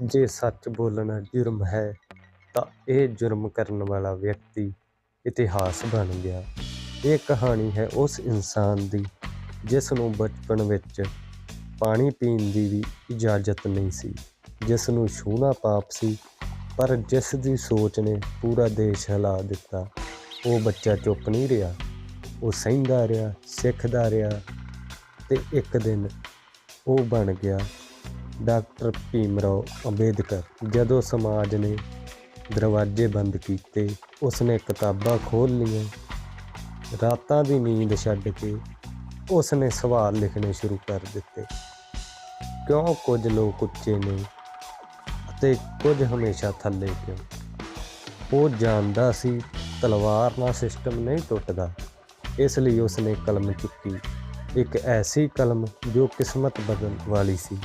ਜੇ ਸੱਚ ਬੋਲਣਾ ਜੁਰਮ ਹੈ, ਤਾਂ ਇਹ ਜੁਰਮ ਕਰਨ ਵਾਲਾ ਵਿਅਕਤੀ ਇਤਿਹਾਸ ਬਣ ਗਿਆ। ਇਹ ਕਹਾਣੀ ਹੈ ਉਸ ਇਨਸਾਨ ਦੀ ਜਿਸ ਨੂੰ ਬਚਪਨ ਵਿੱਚ ਪਾਣੀ ਪੀਣ ਦੀ ਵੀ ਇਜਾਜ਼ਤ ਨਹੀਂ ਸੀ। ਜਿਸ ਨੂੰ ਛੂਹਣਾ ਪਾਪ ਸੀ, ਪਰ ਜਿਸ ਦੀ ਸੋਚ ਨੇ ਪੂਰਾ ਦੇਸ਼ ਹਿਲਾ ਦਿੱਤਾ, ਉਹ ਬੱਚਾ ਚੁੱਪ ਨਹੀਂ ਰਿਹਾ। ਉਹ ਸਹਿੰਦਾ ਰਿਹਾ, ਸਿੱਖਦਾ ਰਿਹਾ ਤੇ ਇੱਕ ਦਿਨ ਉਹ ਬਣ ਗਿਆ ਡਾਕਟਰ ਭੀਮਰਾਓ ਅੰਬੇਦਕਰ ਜਦੋਂ ਸਮਾਜ ਨੇ ਦਰਵਾਜ਼ੇ ਬੰਦ ਕੀਤੇ, ਉਸਨੇ ਕਿਤਾਬਾਂ ਖੋਲ੍ਹ ਲਈਆਂ। ਰਾਤਾਂ ਦੀ ਨੀਂਦ ਛੱਡ ਕੇ ਉਸਨੇ ਸਵਾਲ ਲਿਖਣੇ ਸ਼ੁਰੂ ਕਰ ਦਿੱਤੇ। ਕਿਉਂ ਕੁਝ ਲੋਕ ਉੱਚੇ ਨੇ ਅਤੇ ਕੁਝ ਹਮੇਸ਼ਾ ਥੱਲੇ ਕਿਉਂ? ਉਹ ਜਾਣਦਾ ਸੀ ਤਲਵਾਰ ਨਾਲ ਸਿਸਟਮ ਨਹੀਂ ਟੁੱਟਦਾ, ਇਸ ਲਈ ਉਸਨੇ ਕਲਮ ਚੁੱਕੀ। ਇੱਕ ਐਸੀ ਕਲਮ ਜੋ ਕਿਸਮਤ ਬਦਲਣ ਵਾਲੀ ਸੀ।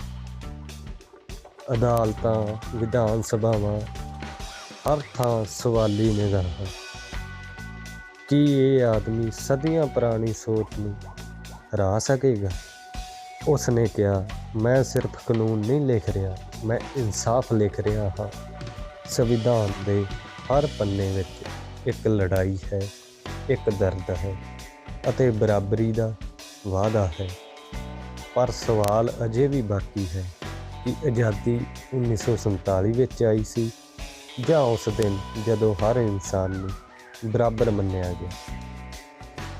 ਅਦਾਲਤਾਂ, ਵਿਧਾਨ ਸਭਾਵਾਂ, ਹਰ ਥਾਂ ਸਵਾਲੀ ਨਿਗਾਹਾਂ। ਕੀ ਇਹ ਆਦਮੀ ਸਦੀਆਂ ਪੁਰਾਣੀ ਸੋਚ ਨੂੰ ਹਰਾ ਸਕੇਗਾ? ਉਸ ਨੇ ਕਿਹਾ, ਮੈਂ ਸਿਰਫ ਕਾਨੂੰਨ ਨਹੀਂ ਲਿਖ ਰਿਹਾ, ਮੈਂ ਇਨਸਾਫ ਲਿਖ ਰਿਹਾ ਹਾਂ। ਸੰਵਿਧਾਨ ਦੇ ਹਰ ਪੰਨੇ ਵਿੱਚ ਇੱਕ ਲੜਾਈ ਹੈ, ਇੱਕ ਦਰਦ ਹੈ ਅਤੇ ਬਰਾਬਰੀ ਦਾ ਵਾਅਦਾ ਹੈ। ਪਰ ਸਵਾਲ ਅਜੇ ਵੀ ਬਾਕੀ ਹੈ ਕਿ ਆਜ਼ਾਦੀ 1947 ਵਿੱਚ ਆਈ ਸੀ ਜਾਂ ਉਸ ਦਿਨ ਜਦੋਂ ਹਰ ਇਨਸਾਨ ਨੂੰ ਬਰਾਬਰ ਮੰਨਿਆ ਗਿਆ।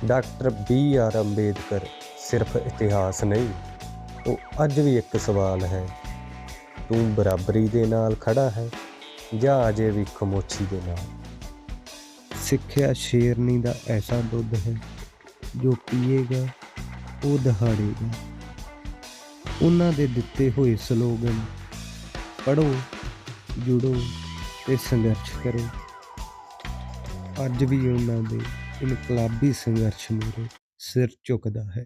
ਡਾਕਟਰ ਬੀ ਆਰ ਅੰਬੇਦਕਰ ਸਿਰਫ ਇਤਿਹਾਸ ਨਹੀਂ, ਉਹ ਅੱਜ ਵੀ ਇੱਕ ਸਵਾਲ ਹੈ, ਤੂੰ ਬਰਾਬਰੀ ਦੇ ਨਾਲ ਖੜਾ ਹੈ ਜਾਂ ਅਜੇ ਵੀ ਖਮੋਸ਼ੀ ਦੇ ਨਾਲ? ਸਿੱਖਿਆ ਸ਼ੇਰਨੀ ਦਾ ਐਸਾ ਦੁੱਧ ਹੈ ਜੋ ਪੀਏਗਾ, ਉਹ ਦਹਾੜੇਗਾ। ਉਹਨਾਂ ਦੇ ਦਿੱਤੇ ਹੋਏ ਸਲੋਗਨ ਪੜੋ ਜੁੜੋ ਤੇ ਸੰਘਰਸ਼ ਕਰੋ। ਅੱਜ ਵੀ ਉਹਨਾਂ ਦੇ ਇਨਕਲਾਬੀ ਸੰਘਰਸ਼ ਮੂਰੇ ਸਿਰ ਝੁਕਦਾ ਹੈ।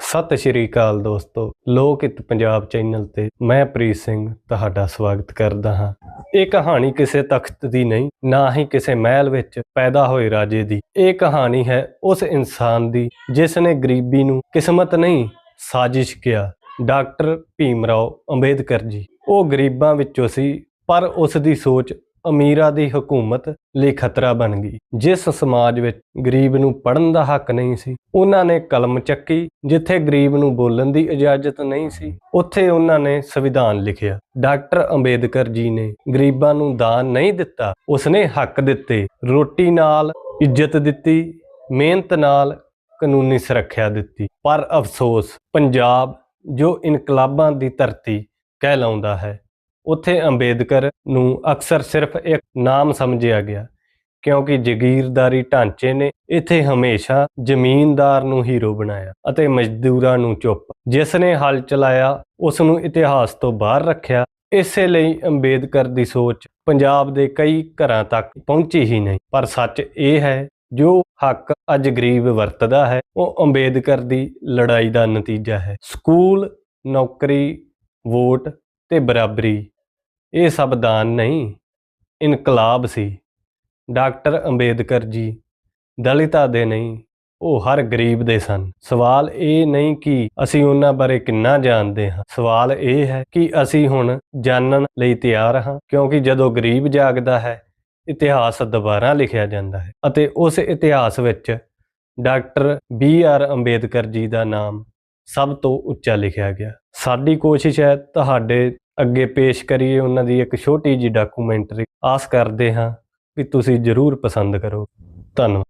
ਸਤਿ ਸ਼੍ਰੀ ਅਕਾਲ ਦੋਸਤੋ, ਲੋਕ ਹਿੱਤ ਪੰਜਾਬ ਚੈਨਲ ਤੇ ਮੈਂ ਪ੍ਰੀਤ ਸਿੰਘ ਤੁਹਾਡਾ ਸਵਾਗਤ ਕਰਦਾ ਹਾਂ। ਇਹ ਕਹਾਣੀ ਕਿਸੇ ਤਖਤ ਦੀ ਨਹੀਂ, ਨਾ ਹੀ ਕਿਸੇ ਮਹਿਲ ਵਿੱਚ ਪੈਦਾ ਹੋਏ ਰਾਜੇ ਦੀ। ਇਹ ਕਹਾਣੀ ਹੈ ਉਸ ਇਨਸਾਨ ਦੀ ਜਿਸ ਨੇ ਗਰੀਬੀ ਨੂੰ ਕਿਸਮਤ ਨਹੀਂ ਸਾਜ਼ਿਸ਼ ਕਿਹਾ ਡਾਕਟਰ ਭੀਮ ਰਾਓ ਅੰਬੇਦਕਰ ਜੀ। ਉਹ ਗਰੀਬਾਂ ਵਿੱਚੋਂ ਸੀ, ਪਰ ਉਸ ਦੀ ਸੋਚ ਅਮੀਰਾਂ ਦੀ ਹਕੂਮਤ ਲਈ ਖਤਰਾ ਬਣ ਗਈ। ਜਿਸ ਸਮਾਜ ਵਿੱਚ ਗਰੀਬ ਨੂੰ ਪੜਨ ਦਾ ਹੱਕ ਨਹੀਂ ਸੀ, ਉਹਨਾਂ ਨੇ ਕਲਮ ਚੱਕੀ, ਜਿੱਥੇ ਗਰੀਬ ਨੂੰ ਬੋਲਣ ਦੀ ਇਜਾਜ਼ਤ ਨਹੀਂ ਸੀ, ਉੱਥੇ ਉਹਨਾਂ ਨੇ ਸੰਵਿਧਾਨ ਲਿਖਿਆ। ਡਾਕਟਰ ਅੰਬੇਦਕਰ ਜੀ ਨੇ ਗਰੀਬਾਂ ਨੂੰ ਦਾਨ ਨਹੀਂ ਦਿੱਤਾ, ਉਸਨੇ ਹੱਕ ਦਿੱਤੇ, ਰੋਟੀ ਨਾਲ ਇੱਜ਼ਤ ਦਿੱਤੀ, ਮਿਹਨਤ ਨਾਲ ਕਾਨੂੰਨੀ ਸੁਰੱਖਿਆ ਦਿੱਤੀ। ਪਰ ਅਫਸੋਸ, ਪੰਜਾਬ ਜੋ ਇਨਕਲਾਬਾਂ ਦੀ ਧਰਤੀ ਕਹਿਲਾਉਂਦਾ ਹੈ। ਉੱਥੇ ਅੰਬੇਦਕਰ ਨੂੰ ਅਕਸਰ ਸਿਰਫ ਇੱਕ ਨਾਮ ਸਮਝਿਆ ਗਿਆ, ਕਿਉਂਕਿ ਜ਼ਗੀਰਦਾਰੀ ਢਾਂਚੇ ਨੇ ਇੱਥੇ ਹਮੇਸ਼ਾ ਜ਼ਮੀਨਦਾਰ ਨੂੰ ਹੀਰੋ ਬਣਾਇਆ ਅਤੇ ਮਜ਼ਦੂਰਾਂ ਨੂੰ ਚੁੱਪ। ਜਿਸ ਨੇ ਹਲ ਚਲਾਇਆ, ਉਸ ਨੂੰ ਇਤਿਹਾਸ ਤੋਂ ਬਾਹਰ ਰੱਖਿਆ। ਇਸੇ ਲਈ ਅੰਬੇਦਕਰ ਦੀ ਸੋਚ ਪੰਜਾਬ ਦੇ ਕਈ ਘਰਾਂ ਤੱਕ ਪਹੁੰਚੀ ਹੀ ਨਹੀਂ। ਪਰ ਸੱਚ ਇਹ ਹੈ ਜੋ ਹੱਕ ਅੱਜ ਗਰੀਬ ਵਰਤਦਾ ਹੈ, ਉਹ ਅੰਬੇਦਕਰ ਦੀ ਲੜਾਈ ਦਾ ਨਤੀਜਾ ਹੈ। ਸਕੂਲ, ਨੌਕਰੀ, ਵੋਟ ਤੇ ਬਰਾਬਰੀ, ਇਹ ਸਭ ਦਾਨ ਨਹੀਂ, ਇਨਕਲਾਬ ਸੀ। ਡਾਕਟਰ ਅੰਬੇਦਕਰ ਜੀ, ਦਲਿਤਾਂ ਦੇ ਨਹੀਂ, ਉਹ ਹਰ ਗਰੀਬ ਦੇ ਸਨ। ਸਵਾਲ ਇਹ ਨਹੀਂ ਕਿ ਅਸੀਂ ਉਹਨਾਂ ਬਾਰੇ ਕਿੰਨਾ ਜਾਣਦੇ ਹਾਂ। ਸਵਾਲ ਇਹ ਹੈ ਕਿ ਅਸੀਂ ਹੁਣ ਜਾਣਨ ਲਈ ਤਿਆਰ ਹਾਂ, ਕਿਉਂਕਿ ਜਦੋਂ ਗਰੀਬ ਜਾਗਦਾ ਹੈ ਇਤਿਹਾਸ ਦੁਬਾਰਾ ਲਿਖਿਆ ਜਾਂਦਾ ਹੈ ਅਤੇ ਉਸ ਇਤਿਹਾਸ ਵਿੱਚ doctor B R Ambedkar ji ਦਾ ਨਾਮ ਸਭ ਤੋਂ ਉੱਚਾ ਲਿਖਿਆ ਗਿਆ। ਸਾਡੀ ਕੋਸ਼ਿਸ਼ ਹੈ ਤੁਹਾਡੇ ਅੱਗੇ ਪੇਸ਼ ਕਰੀਏ ਉਹਨਾਂ ਦੀ ਇੱਕ ਛੋਟੀ ਜਿਹੀ ਡਾਕੂਮੈਂਟਰੀ ਆਸ ਕਰਦੇ ਹਾਂ ਕਿ ਤੁਸੀਂ ਜ਼ਰੂਰ ਪਸੰਦ ਕਰੋ। ਧੰਨਵਾਦ।